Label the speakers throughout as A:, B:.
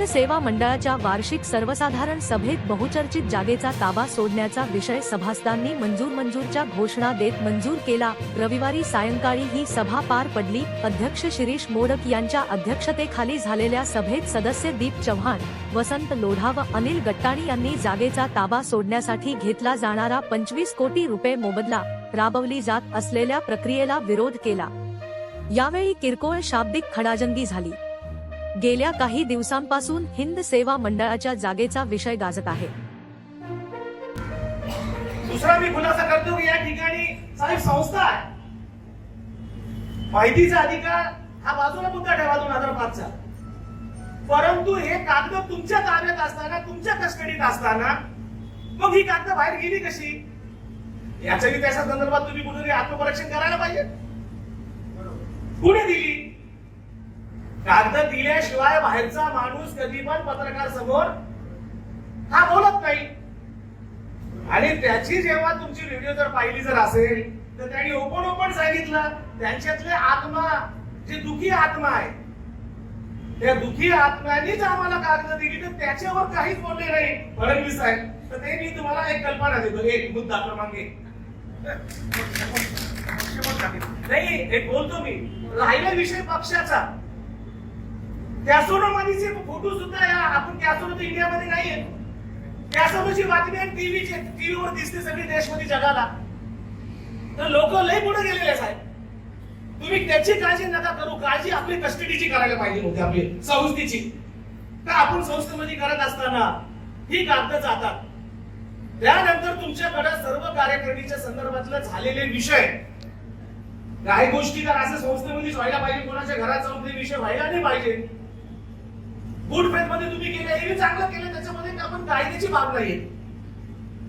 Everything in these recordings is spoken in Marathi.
A: हिंद सेवा मंडळाच्या वार्षिक सर्वसाधारण सभेत बहुचर्चित जागेचा ताबा सोडण्याचा विषय सभासदांनी मंजूर मंजूरच्या घोषणा देत मंजूर केला. रविवारी सायंकाळी ही सभा पार पडली. अध्यक्ष शिरीष मोडक यांच्या अध्यक्षतेखाली झालेल्या सभेत सदस्य दीप चव्हाण वसंत लोढा व अनिल गट्टाणी यांनी जागेचा ताबा सोडण्यासाठी घेतला जाणारा पंचवीस कोटी रुपये मोबदला राबवली जात असलेल्या प्रक्रियेला विरोध केला. यावेळी किरकोळ शाब्दिक खडाजंगी झाली. गेल्या काही दिवसांपासून हिंद सेवा मंडळाच्या जागेचा विषय गाजत आहे.
B: दुसरा मी खुलासा करतो की या ठिकाणी साहेब संस्था आहे. माहितीचा अधिकार हा बाजूला मुद्दा ठेवा दोन हजार पाचचा. परंतु हे कागद तुमच्या ताब्यात असताना तुमच्या कस्टडीत असताना मग ही कागद बाहेर गेली कशी? याच्या त्याच्या संदर्भात तुम्ही कुठेतरी आत्मपरीक्षण करायला पाहिजे. कुणी दिली? कागद दिल्याशिवाय बाहेरचा माणूस कधी पण पत्रकार समोर हा बोलत नाही. आणि त्याची जेव्हा तुमची व्हिडिओ जर पाहिली जर असेल तर त्यांनी ओपन ओपन सांगितलं त्यांच्यातले आत्मा जे दुखी आत्मा आहे त्या दुखी आत्म्यांनीच आम्हाला कागद दिली तर त्याच्यावर काहीच बोलले नाही. फडणवीस साहेब तर ते मी तुम्हाला एक कल्पना देतो एक मुद्दा क्रमांक एक. नाही एक बोलतो मी. राहिला विषय पक्षाचा. कॅसोनोमधीचे फोटो सुद्धा या आपण कॅसोनो इंडियामध्ये नाहीये. कॅसोनोची बातमी आणि टीव्हीचे टीव्हीवर दिसते सगळी देशमध्ये जगाला. तर लोक लय पुढे गेलेले साहेब. तुम्ही त्याची काळजी नका करू. काळजी आपली कस्टडीची करायला पाहिजे होती आपली संस्थेची. का आपण संस्थेमध्ये करत असताना ही कागद जातात. त्यानंतर तुमच्याकडे सर्व कार्यकारिणीच्या संदर्भातले झालेले विषय. काही गोष्टी तर असं संस्थेमध्येच व्हायला पाहिजे कोणाच्या घरात जाऊन ते विषय व्हायला नाही पाहिजे. गुड फेथमध्ये तुम्ही केलं हे चांगलं केलं त्याच्यामध्ये आपण कायद्याची बाब नाही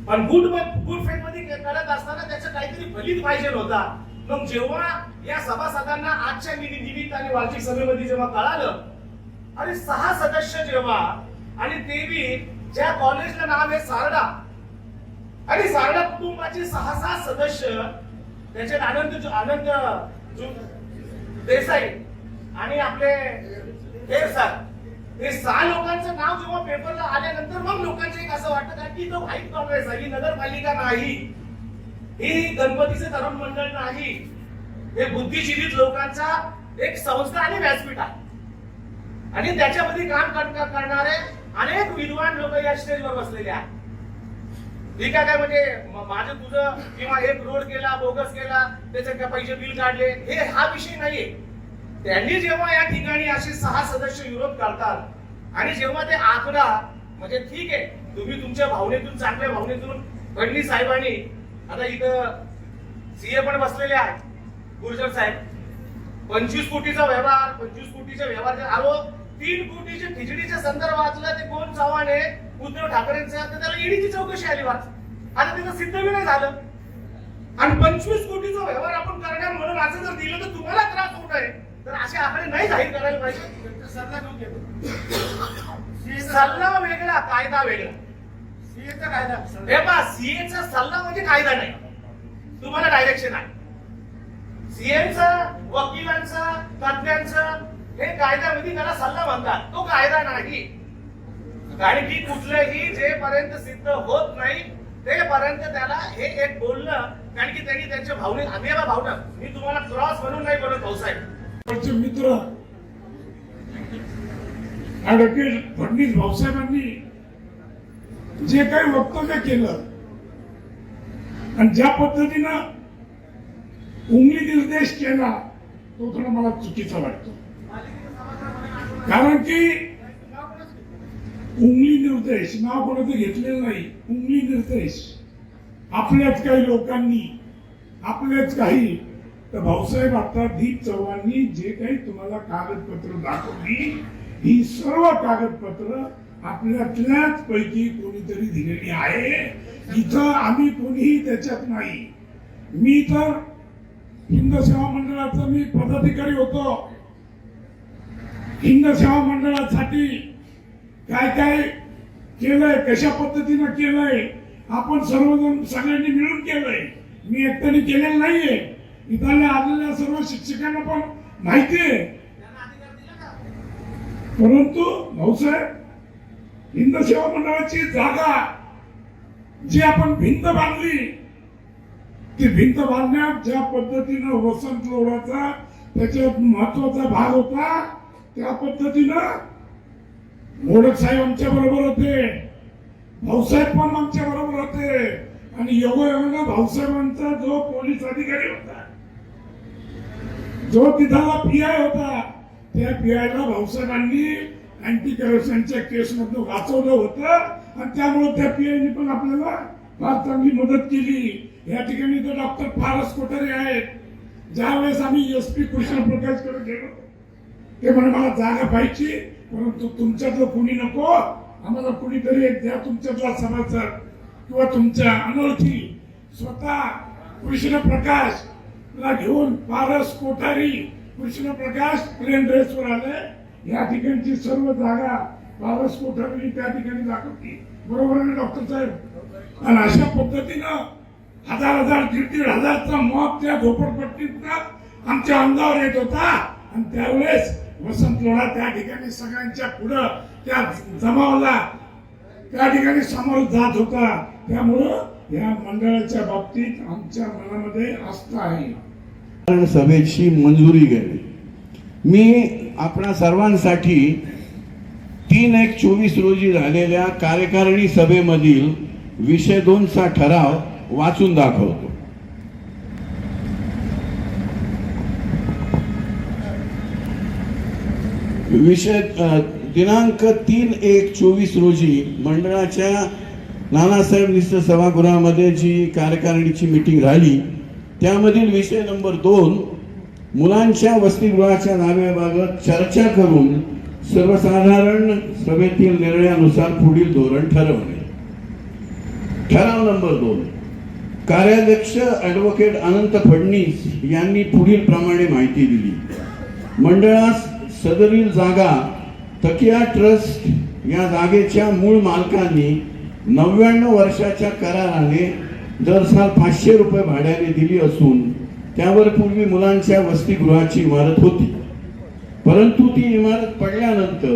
B: पण गुड गुड फेथमध्ये करत असताना त्याचं काहीतरी फलित पाहिजे होता. मग जेव्हा या सभासदांना आजच्या निमित्त आणि वार्षिक सभेमध्ये जेव्हा कळालं आणि सहा सदस्य जेव्हा आणि ते बी ज्या कॉलेजला नाव आहे सारडा. आणि सारडा कुटुंबाचे सहा सहा सदस्य त्याच्यात आनंद जो- आनंद देसाई आणि आपले देव सर हे सहा लोकांचं नाव जेव्हा पेपरला आल्यानंतर मग लोकांचे एक असं वाटत का की तो व्हाईट काँग्रेस आहे ही नगरपालिका नाही. ही गणपतीचे तरुण मंडळ नाही. हे बुद्धिजीवित लोकांचा एक संस्था आणि व्यासपीठ आहे. आणि त्याच्यामध्ये काम करणारे अनेक विद्वान लोक या स्टेजवर बसलेले आहेत. ठीक आहे काय म्हणजे माझं तुझं किंवा एक रोड केला बोगस केला त्याचे पैसे बिल काढले हे हा विषय नाहीये. त्यांनी जेव्हा या ठिकाणी असे सहा सदस्य विरोध करतात आणि जेव्हा ते आकडा म्हणजे ठीक आहे तुम्ही तुमच्या भावनेतून चांगल्या भावनेतून फडणवीस साहेबांनी आता इथं सीए पण बसलेले आहेत गुर्जर साहेब. पंचवीस कोटीचा व्यवहार पंचवीस कोटीचा व्यवहार आरोप तीन कोटीच्या खिचडीच्या संदर्भातला ते कोण? चव्हाण आहे उद्धव ठाकरेंचा तर त्याला ईडीची चौकशी आली वाच. आता त्याचं सिद्ध बी नाही झालं. आणि पंचवीस कोटीचा व्यवहार आपण जर दिलं तर तुम्हाला त्रास होत आहे. तर असे आकडे नाही जाहीर करायला पाहिजे.
C: सल्ला घेऊन घेतो
B: सल्ला वेगळा कायदा वेगळा.
C: सीएचा कायदा.
B: हे सीएचा सल्ला म्हणजे कायदा नाही. तुम्हाला डायरेक्शन आहे. सीएमचं वकिलांचा तज्ञांचा हे कायद्यामध्ये त्याला सल्ला म्हणतात. तो कायदा नाही. कारण की कुठलंही जेपर्यंत सिद्ध होत नाही तेपर्यंत त्याला हे एक बोलणं कारण की त्यांनी त्यांच्या भावने आम्ही भावलं भावना. मी तुम्हाला क्रॉस म्हणून नाही बोलत भाऊसाहेब
D: मित्र. ऍडव्होकेट फडणवीस भाऊसाहेबांनी जे काही वक्तव्य केलं आणि ज्या पद्धतीनं उंगली निर्देश केला तो थोडा मला चुकीचा वाटतो. कारण की उंगली निर्देश नाव कोणाचं घेतलेलं नाही. उंगली निर्देश आपल्याच काही लोकांनी आपल्याच काही. तर भाऊसाहेब आता दीप चव्हाणनी जे काही तुम्हाला कागदपत्र दाखवली ही सर्व कागदपत्र आपल्यातल्याच पैकी कोणीतरी दिलेली आहे. इथं आम्ही कोणीही त्याच्यात नाही. मी तर हिंद सेवा मंडळाचा मी पदाधिकारी होतो. हिंद सेवा मंडळासाठी काय काय केलंय कशा पद्धतीनं केलंय आपण सर्वजण सगळ्यांनी मिळून केलंय. मी एकट्याने केलेलं नाहीये. इथल्या आलेल्या सर्व शिक्षकांना पण माहिती आहे. परंतु भाऊसाहेब हिंद सेवा मंडळाची जागा जी आपण भिंत बांधली ती भिंत बांधण्यात ज्या पद्धतीनं वसंत लोढाचा त्याच्यात महत्त्वाचा भाग होता त्या पद्धतीनं मोडक साहेब आमच्या बरोबर होते. भाऊसाहेब पण आमच्या बरोबर होते. आणि योगायोगानं भाऊसाहेबांचा जो पोलीस अधिकारी होता जो तिथला पी आय होता त्या पी ला भाऊसाहेबांनी अँटी करप्शनच्या केस मधून वाचवलं होतं. आणि त्यामुळे त्या पी आयनी पण आपल्याला फार चांगली मदत केली. या ठिकाणी तर डॉक्टर फारस कोठारे आहेत. ज्यावेळेस आम्ही एस पी कृष्ण प्रकाशकडे गेलो ते म्हणे मला जागा पाहिजे. परंतु तुमच्यातलं कुणी नको? आम्हाला कुणीतरी एक द्या तुमच्यातला समाचार किंवा तुमच्या अनोळखी स्वतः कृष्ण प्रकाश ला घेऊन पारस कोठारी कृष्ण प्रकाश प्लेन ड्रेसवर आले. या ठिकाणची सर्व जागा पारस कोठारी त्या ठिकाणी दाखवली. बरोबर आहे डॉक्टर साहेब? आणि अशा पद्धतीनं हजार हजार दीड दीड हजारचा मॉब त्या झोपडपट्टीतनं आमच्या अंगावर येत होता. आणि त्यावेळेस वसंत त्या ठिकाणी सगळ्यांच्या पुढं त्या जमावला त्या ठिकाणी समोर जात होता. त्यामुळं या मंडळाच्या बाबतीत आमच्या मनामध्ये आस्था आहे.
E: कारण सभेची मंजुरी गेली. मी आपणा सर्वांसाठी तीन एक चोवीस रोजी झालेल्या कार्यकारिणी सभेमधील विषय दोनचा ठराव वाचून दाखवतो. विषय दिनांक तीन एक चोवीस रोजी मंडळाच्या नानासाहेब निश्चित सभागृहामध्ये जी कार्यकारिणीची मीटिंग झाली त्यामधील विषय नंबर दोन मुलांच्या वसतिगृहाच्या नाव्याबाबत चर्चा करून सर्वसाधारण सभेतील निर्णयानुसार पुढील धोरण ठरवणे. ठराव नंबर दोन कार्याध्यक्ष ॲडव्होकेट अनंत फडणीस यांनी पुढील प्रमाणे माहिती दिली. मंडळास सदरील जागा तकिया ट्रस्ट या जागेच्या मूळ मालकांनी नव्याण्णव वर्षाच्या कराराने दर साल पाचशे रुपये भाड्याने दिली असून त्यावर पूर्वी मुलांच्या वसतिगृहाची इमारत होती. परंतु ती इमारत पडल्यानंतर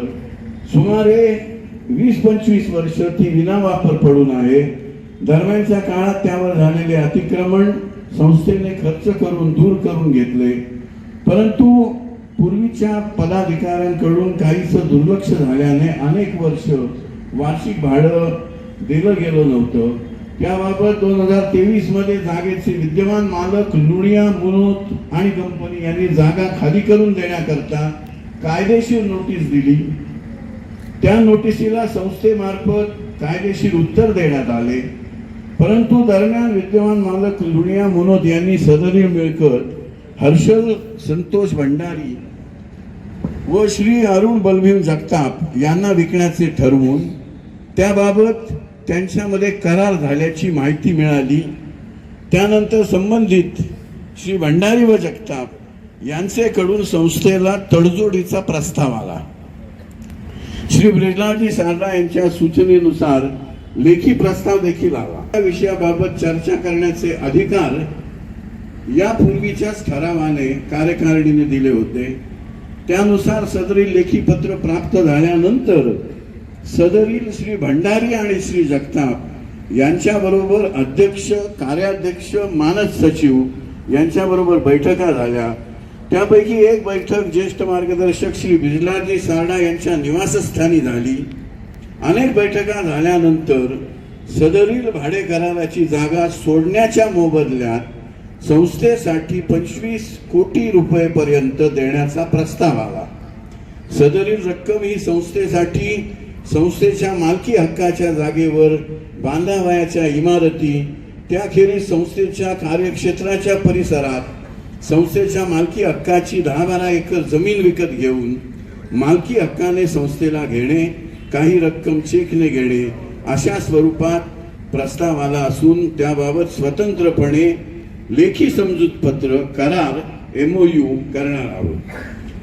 E: सुमारे वीस पंचवीस वर्ष ती विनावापर पडून आहे. दरम्यानच्या काळात त्यावर झालेले अतिक्रमण संस्थेने खर्च करून दूर करून घेतले. परंतु पूर्वीच्या पदाधिकाऱ्यांकडून काहीसं दुर्लक्ष झाल्याने अनेक वर्ष वार्षिक भाडं दिलं गेलं नव्हतं. त्याबाबत दोन हजार तेवीसमध्ये जागेचे विद्यमान मालक लुणिया मुनोत आणि कंपनी यांनी जागा खाली करून देण्याकरता कायदेशीर नोटीस दिली. त्या नोटिसीला संस्थेमार्फत कायदेशीर उत्तर देण्यात आले. परंतु दरम्यान विद्यमान मालक लुणिया मुनोत यांनी सदरी मिळकत हर्षल संतोष भंडारी व श्री अरुण बलभीम जगताप यांना विकण्याचे ठरवून त्याबाबत त्यांच्यामध्ये करार झाल्याची माहिती मिळाली. त्यानंतर संबंधित श्री भंडारी व जगताप यांचेकडून संस्थेला तडजोडीचा प्रस्ताव आला. श्री ब्रिजलाजी सारडा यांच्या सूचनेनुसार लेखी प्रस्ताव देखील आला. या विषयाबाबत चर्चा करण्याचे अधिकार यापूर्वीच्याच ठरावाने कार्यकारिणीने दिले होते. त्यानुसार सदरील लेखीपत्र प्राप्त झाल्यानंतर सदरील श्री भंडारी आणि श्री जगताप यांच्याबरोबर अध्यक्ष कार्याध्यक्ष मानस सचिव यांच्याबरोबर बैठका झाल्या. त्यापैकी एक बैठक ज्येष्ठ मार्गदर्शक श्री बिजलाजी सारडा यांच्या निवासस्थानी झाली. अनेक बैठका झाल्यानंतर सदरील भाडे कराराची जागा सोडण्याच्या मोबदल्यात संस्थेसाठी पंचवीस कोटी रुपये पर्यंत देण्याचा प्रस्ताव आला. सदरील रक्कम ही संस्थेसाठी संस्थेच्या मालकी हक्काच्या जागेवर बांधावयाच्या इमारती त्याखेरीज संस्थेच्या कार्यक्षेत्राच्या परिसरात संस्थेच्या मालकी हक्काची दहा बारा एकर जमीन विकत घेऊन मालकी हक्काने संस्थेला घेणे काही रक्कम चेकने घेणे अशा स्वरूपात प्रस्ताव आला असून त्याबाबत स्वतंत्रपणे लेखी समजूत पत्र करार एमओयू करणार आहोत.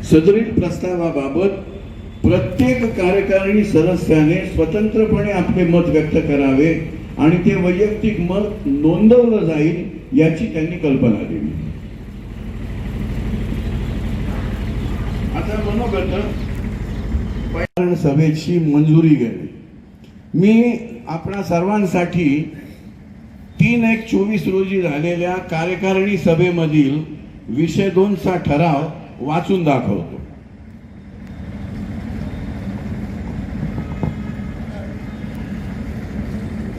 E: सदरील प्रस्तावाबाबत प्रत्येक कार्यकारिणी सदस्याने स्वतंत्रपणे आपले मत व्यक्त करावे आणि ते वैयक्तिक मत नोंदवलं जाईल याची त्यांनी कल्पना दिली आता मनोगत सभेची मंजुरी गेली मी आपणा सर्वांसाठी तीन एक चोवीस रोजी झालेल्या कार्यकारिणी सभेमधील विषय दोनचा ठराव वाचून दाखवतो.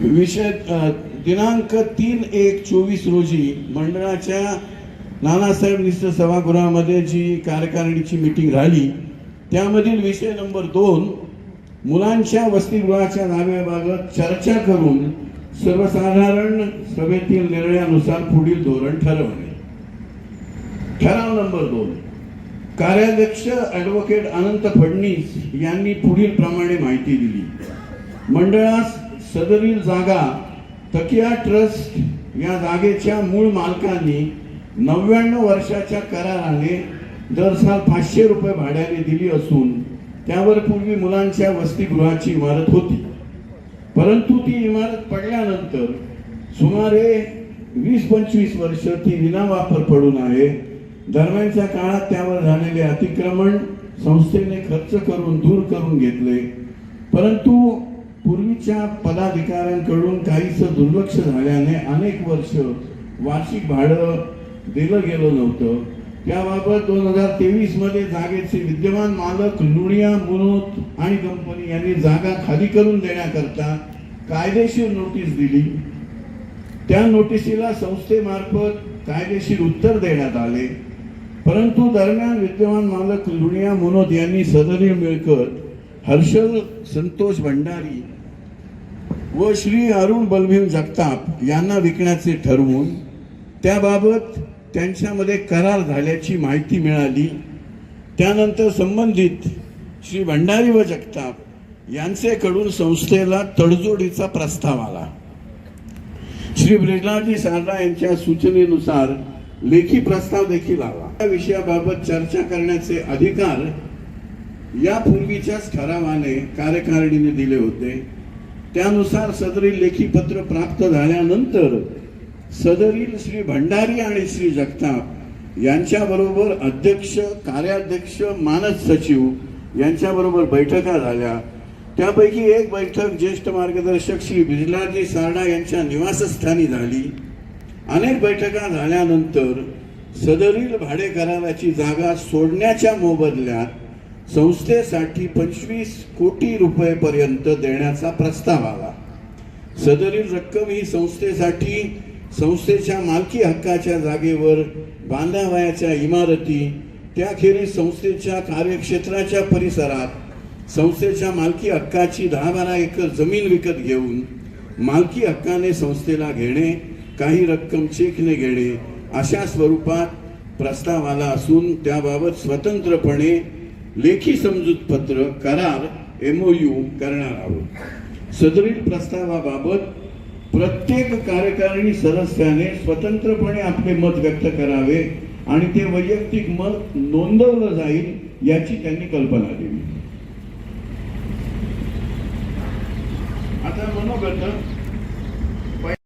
E: विषय दिनांक तीन एक चोवीस रोजी मंडळाच्या नानासाहेब निश्चित सभागृहामध्ये जी कार्यकारिणीची मीटिंग झाली त्यामधील विषय नंबर दोन मुलांच्या वसतिगृहाच्या नाव्याबाबत चर्चा करून सर्वसाधारण सभेतील निर्णयानुसार पुढील धोरण ठरवणे. ठराव नंबर दोन. कार्याध्यक्ष ॲडव्होकेट अनंत फडणीस यांनी पुढील प्रमाणे माहिती दिली. मंडळास सदरील जागा तकिया ट्रस्ट या जागेच्या मूळ मालकांनी नव्याण्णव वर्षाच्या कराराने दर साल पाचशे रुपये भाड्याने दिली असून त्यावर पूर्वी मुलांच्या वसतिगृहाची इमारत होती. परंतु ती इमारत पडल्यानंतर सुमारे वीस पंचवीस वर्ष ती विनावापर पडून आहे. दरम्यानच्या काळात त्यावर झालेले अतिक्रमण संस्थेने खर्च करून दूर करून घेतले. परंतु पूर्वीच्या पदाधिकाऱ्यांकडून काहीसं दुर्लक्ष झाल्याने अनेक वर्ष वार्षिक भाडं दिलं गेलं नव्हतं. त्याबाबत दोन हजार तेवीसमध्ये जागेचे विद्यमान मालक लुणिया मुनोत आणि कंपनी यांनी जागा खाली करून देण्याकरता कायदेशीर नोटीस दिली. त्या नोटिसीला संस्थेमार्फत कायदेशीर उत्तर देण्यात आले. परंतु दरम्यान विद्यमान मालक लुणिया मुनोत यांनी सदरी मिळकत हर्षल संतोष भंडारी व श्री अरुण बलभीम जगताप यांना विकण्याचे ठरवून त्याबाबत त्यांच्यामध्ये करार झाल्याची माहिती मिळाली. त्यानंतर संबंधित श्री भंडारी व जगताप यांचेकडून संस्थेला तडजोडीचा प्रस्ताव आला. श्री ब्रिजलाजी सारडा यांच्या सूचनेनुसार लेखी प्रस्ताव देखील आला. या विषयाबाबत चर्चा करण्याचे अधिकार यापूर्वीच्याच ठरावाने कार्यकारिणीने दिले होते. त्यानुसार सदरी लेखी पत्र प्राप्त झाल्यानंतर सदरील श्री भंडारी आणि श्री जगताप यांच्याबरोबर अध्यक्ष कार्याध्यक्ष मानद सचिव यांच्याबरोबर बैठका झाल्या. त्यापैकी एक बैठक ज्येष्ठ मार्गदर्शक श्री बिजलाजी सारडा यांच्या निवासस्थानी झाली. अनेक बैठका झाल्यानंतर सदरील भाडेकराराची जागा सोडण्याच्या मोबदल्यात संस्थेसाठी पंचवीस कोटी रुपयेपर्यंत देण्याचा प्रस्ताव आला. सदरील रक्कम ही संस्थेसाठी संस्थेच्या मालकी हक्काच्या जागेवर बांधावयाच्या इमारती त्याखेरीज संस्थेच्या कार्यक्षेत्राच्या परिसरात संस्थेच्या मालकी हक्काची दहा बारा एकर जमीन विकत घेऊन मालकी हक्काने संस्थेला घेणे काही रक्कम चेकने घेणे अशा स्वरूपात प्रस्ताव आला असून त्याबाबत स्वतंत्रपणे लेखी समजूत पत्र करार एमओयू करणार आहोत. सदरील प्रस्तावाबाबत प्रत्येक कार्यकारिणी सदस्याने स्वतंत्रपणे आपले मत व्यक्त करावे आणि ते वैयक्तिक मत नोंदवलं जाईल याची त्यांनी कल्पना दिली आता मनोगत